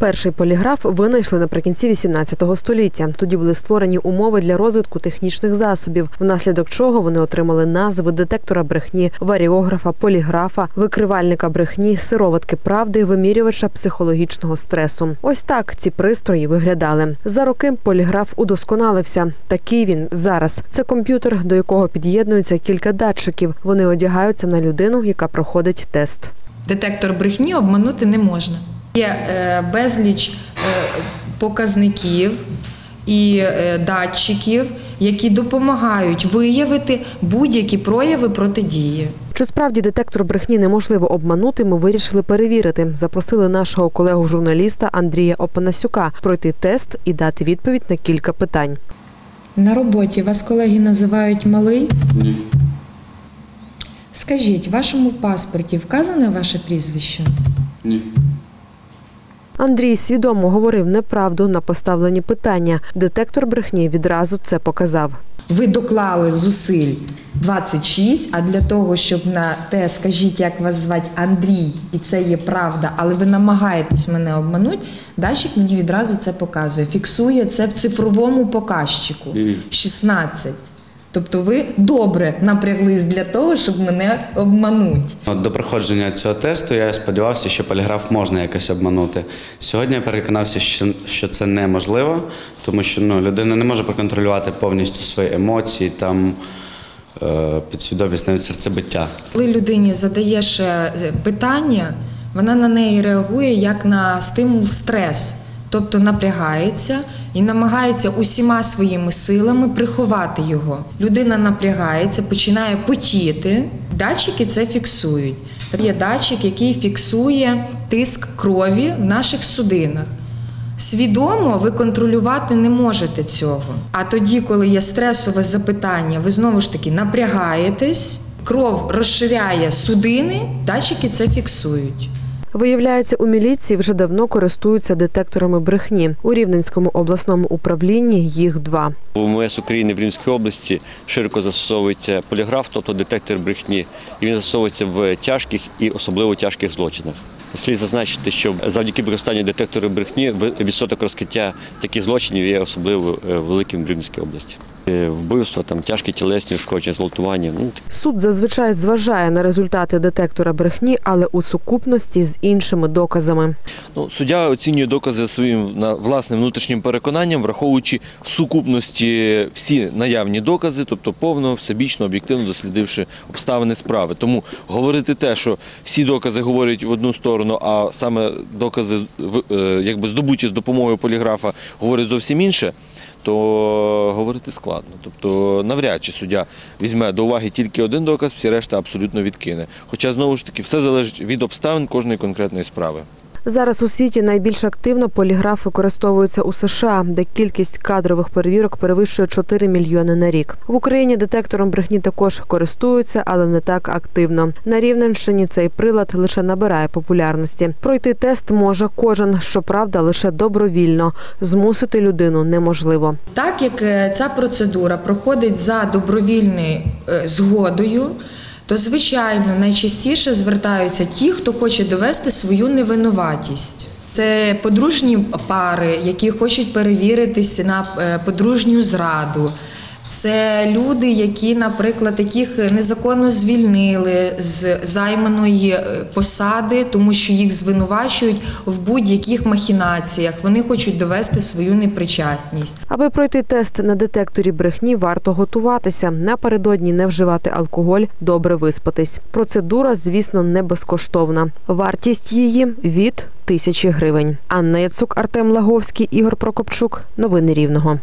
Перший поліграф винайшли наприкінці 18 століття. Тоді були створені умови для розвитку технічних засобів, внаслідок чого вони отримали назви детектора брехні, варіографа, поліграфа, викривальника брехні, сироватки правди, вимірювача психологічного стресу. Ось так ці пристрої виглядали. За роки поліграф удосконалився. Такий він зараз. Це комп'ютер, до якого під'єднується кілька датчиків. Вони одягаються на людину, яка проходить тест. Детектор брехні обманути не можна. Є е, безліч е, показників і е, датчиків, які допомагають виявити будь-які прояви протидії. Чи справді детектор брехні неможливо обманути? Ми вирішили перевірити. Запросили нашого колегу журналіста Андрія Опанасюка пройти тест і дати відповідь на кілька питань. На роботі вас колеги називають малий. Ні. Скажіть, в вашому паспорті вказане ваше прізвище? Ні. Андрій свідомо говорив неправду на поставлені питання. Детектор брехні відразу це показав. Ви доклали зусиль 26, а для того, щоб на те, скажіть, як вас звати Андрій, і це є правда, але ви намагаєтесь мене обманути, датчик мені відразу це показує. Фіксує це в цифровому показчику Мгм. 16. Тобто ви добре напряглись для того, щоб мене обманути. От до проходження цього тесту я сподівався, що поліграф можна якось обманути. Сьогодні я переконався, що, це неможливо, тому що ну, людина не може проконтролювати повністю свої емоції, там, е, підсвідомість, навіть серцебиття. Коли людині задаєш е, питання, вона на неї реагує як на стимул стрес, тобто напрягається і намагається усіма своїми силами приховати його. Людина напрягається, починає потіти. Датчики це фіксують. Є датчик, який фіксує тиск крові в наших судинах. Свідомо ви контролювати не можете цього. А тоді, коли є стресове запитання, ви знову ж таки напрягаєтесь, кров розширяє судини, датчики це фіксують. Виявляється, у міліції вже давно користуються детекторами брехні. У Рівненському обласному управлінні їх два. У МВС України в Рівненській області широко застосовується поліграф, тобто детектор брехні, і він застосовується в тяжких і особливо тяжких злочинах. Слід зазначити, що завдяки використанню детектору брехні відсоток розкриття таких злочинів є особливо е, великим в Рівненській області. Е, Вбивства, там тяжкі тілесні ушкодження, зґвалтування. Ну, Суд зазвичай зважає на результати детектора брехні, але у сукупності з іншими доказами. Ну, суддя оцінює докази своїм власним внутрішнім переконанням, враховуючи в сукупності всі наявні докази, тобто повно, всебічно, об'єктивно дослідивши обставини справи. Тому говорити те, що всі докази говорять в одну сторону, а саме докази е, якби здобуті з допомогою поліграфа говорять зовсім інше. То говорити складно. Тобто навряд чи суддя візьме до уваги тільки один доказ, всі решта абсолютно відкине. Хоча знову ж таки все залежить від обставин кожної конкретної справи. Зараз у світі найбільш активно поліграф використовується у США, де кількість кадрових перевірок перевищує 4 мільйони на рік. В Україні детектором брехні також користуються, але не так активно. На Рівненщині цей прилад лише набирає популярності. Пройти тест може кожен, щоправда, лише добровільно. Змусити людину неможливо. Так як е, ця процедура проходить за добровільною е, згодою, то звичайно найчастіше звертаються ті, хто хоче довести свою невинуватість. Це подружні пари, які хочуть перевіритися на е, подружню зраду. Це люди, які, наприклад, яких незаконно звільнили з займаної е, посади, тому що їх звинувачують в будь-яких махінаціях. Вони хочуть довести свою непричасність. Аби пройти тест на детекторі брехні, варто готуватися. Напередодні не вживати алкоголь, добре виспатись. Процедура, звісно, не безкоштовна. Вартість її від тисячі гривень. Анна Яцук, Артем Лаговський, Ігор Прокопчук. Новини Рівного.